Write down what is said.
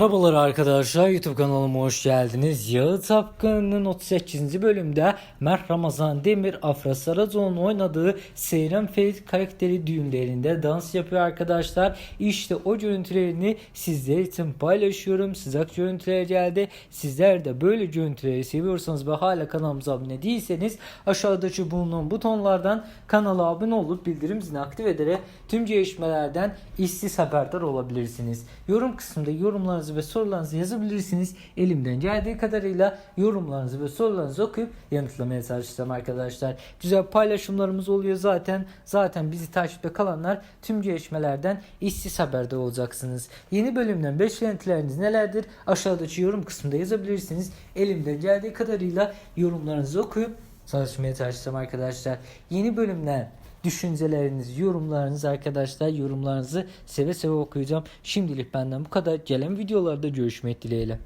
Merhabalar arkadaşlar YouTube kanalıma hoş geldiniz. Yağı Tapkanı'nın 38. bölümde Mert Ramazan Demir Afra Saracoğlu'nun oynadığı Seyran Ferit karakteri düğünlerinde dans yapıyor arkadaşlar. İşte o görüntülerini sizler için paylaşıyorum. Sıcak görüntüler geldi. Sizler de böyle görüntüleri seviyorsanız ve hala kanalımıza abone değilseniz aşağıdaki bulunan butonlardan kanala abone olup bildirim zilini aktif ederek tüm gelişmelerden işsiz haberdar olabilirsiniz. Yorum kısmında yorumlarınızı ve sorularınızı yazabilirsiniz. Elimden geldiği kadarıyla yorumlarınızı ve sorularınızı okuyup yanıtlamaya çalışacağım arkadaşlar. Güzel paylaşımlarımız oluyor zaten. Zaten bizi takipte kalanlar tüm gelişmelerden işsiz haberdar olacaksınız. Yeni bölümden beklentileriniz nelerdir? Aşağıdaki yorum kısmında yazabilirsiniz. Elimden geldiği kadarıyla yorumlarınızı okuyup çalışmaya çalışacağım arkadaşlar. Yeni bölümden düşünceleriniz, yorumlarınız arkadaşlar yorumlarınızı seve seve okuyacağım. Şimdilik benden bu kadar. Gelen videolarda görüşmek dileğiyle.